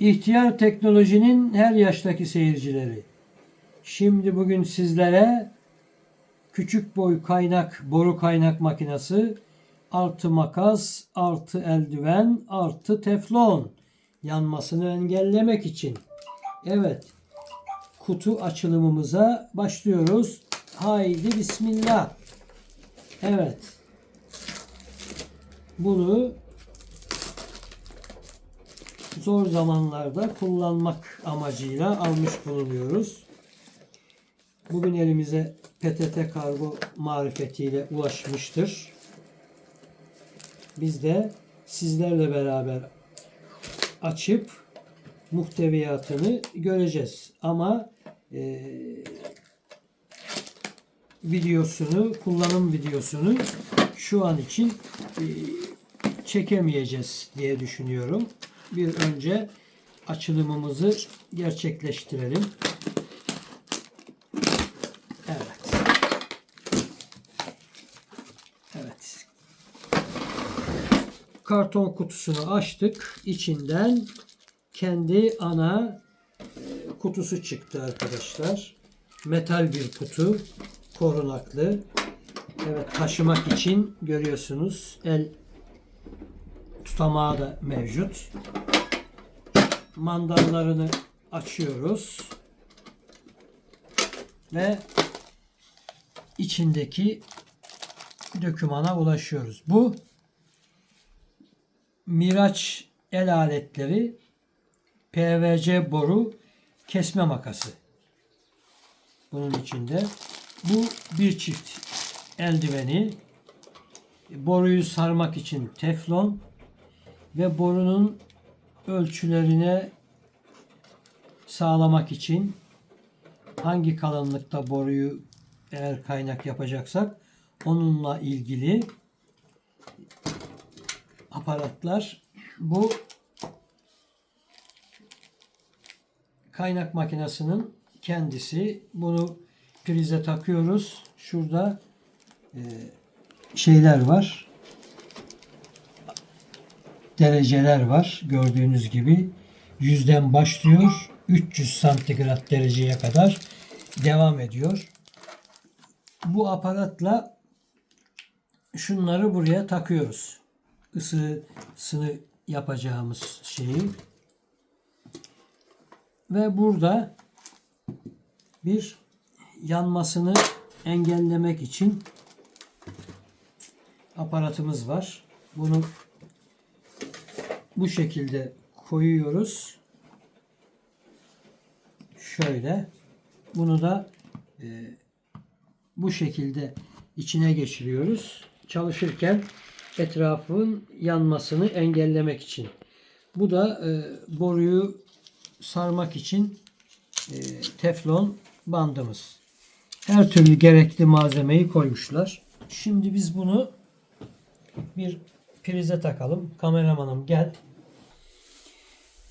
İhtiyar teknolojinin her yaştaki seyircileri. Şimdi bugün sizlere küçük boy kaynak, boru kaynak makinesi, artı makas, artı eldiven, artı teflon yanmasını engellemek için. Evet, kutu açılımımıza başlıyoruz. Haydi bismillah. Evet. Bunu zor zamanlarda kullanmak amacıyla almış bulunuyoruz. Bugün elimize PTT kargo marifetiyle ulaşmıştır. Biz de sizlerle beraber açıp muhteviyatını göreceğiz. Ama e, videosunu, kullanım videosunu şu an için e, çekemeyeceğiz diye düşünüyorum. Bir önce açılımımızı gerçekleştirelim. Evet. Evet. Karton kutusunu açtık. İçinden kendi ana kutusu çıktı arkadaşlar. Metal bir kutu. Korunaklı. Evet taşımak için görüyorsunuz el tutamağı da mevcut. Mandallarını açıyoruz. Ve içindeki dökümana ulaşıyoruz. Bu Miraç el aletleri PVC boru kesme makası. Bunun içinde bu bir çift eldiveni boruyu sarmak için teflon ve borunun ölçülerine sağlamak için hangi kalınlıkta boruyu eğer kaynak yapacaksak onunla ilgili aparatlar bu kaynak makinesinin kendisi. Bunu prize takıyoruz. Şurada e, şeyler var dereceler var. Gördüğünüz gibi yüzden başlıyor. 300 santigrat dereceye kadar devam ediyor. Bu aparatla şunları buraya takıyoruz. Isısını yapacağımız şeyi. Ve burada bir yanmasını engellemek için aparatımız var. Bunu bu şekilde koyuyoruz. Şöyle. Bunu da e, bu şekilde içine geçiriyoruz. Çalışırken etrafın yanmasını engellemek için. Bu da e, boruyu sarmak için e, teflon bandımız. Her türlü gerekli malzemeyi koymuşlar. Şimdi biz bunu bir prize takalım. Kameramanım gel.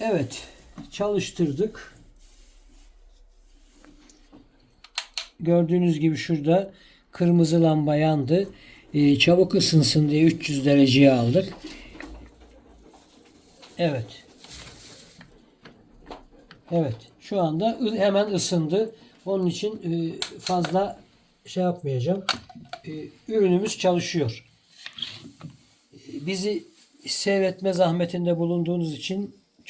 Evet. Çalıştırdık. Gördüğünüz gibi şurada kırmızı lamba yandı. Ee, çabuk ısınsın diye 300 dereceye aldık. Evet. Evet. Şu anda hemen ısındı. Onun için e, fazla şey yapmayacağım. E, Ürünümüz çalışıyor. Bizi seyretme zahmetinde bulunduğunuz için